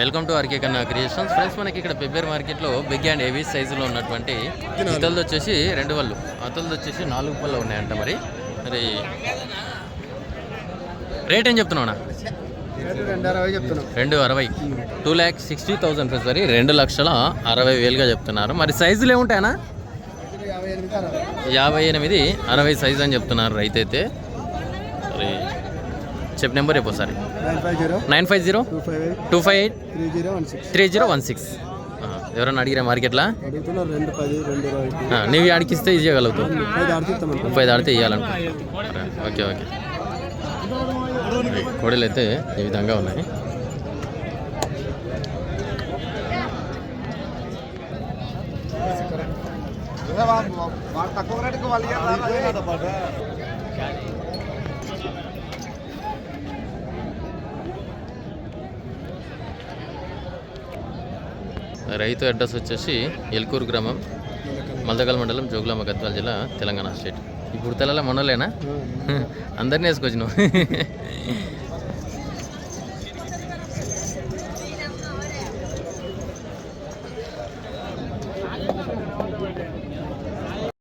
Welcome to RK Kanna creations. Friends మనకి ఇక్కడ పెబ్బేర్ మార్కెట్లో బిగ్ అండ్ హెవీ సైజులో ఉన్నటువంటి ఇతలది వచ్చేసి రెండు వాళ్ళు అతలది వచ్చేసి నాలుగు పళ్ళు ఉన్నాయంట మరి. మరి రేట్ ఏం చెప్తున్నావునా రెండు అరవై రెండు అరవై. Two lakh sixty thousand friends మరి రెండు లక్షల అరవై వేలుగా చెప్తున్నారు. మరి సైజులు ఏముంటాయనా యాభై ఎనిమిది అరవై. యాభై ఎనిమిది అరవై సైజ్ అని చెప్తున్నారు రైతు అయితే మరి చెప్పు నెంబర్ రేపు ఒకసారి. Nine five zero nine five zero two five eight two five eight three zero one six three zero one six. ఎవరన్నా అడిగిరా మార్కెట్లో అడుగుతున్నారు రెండు పది రెండు ఇరవై. ఆ, నీవు ఆడికిస్తే ఇది చేయగలుగుతావు ముప్పై దాడుతాం ముప్పై దాడితే ఇవ్వాలను ఓకే ఓకే. కోడలు అయితే ఈ విధంగా ఉన్నాయి. తక్కువ రేటుకి వాళ్ళు రైతు అడ్రస్ వచ్చేసి ఎల్కూరు గ్రామం మల్దగల్ మండలం జోగులాంబ గద్వాల జిల్లా తెలంగాణ స్టేట్. ఇప్పుడు తెల్ల మనలేనా అందరినీ వేసుకొచ్చు నువ్వు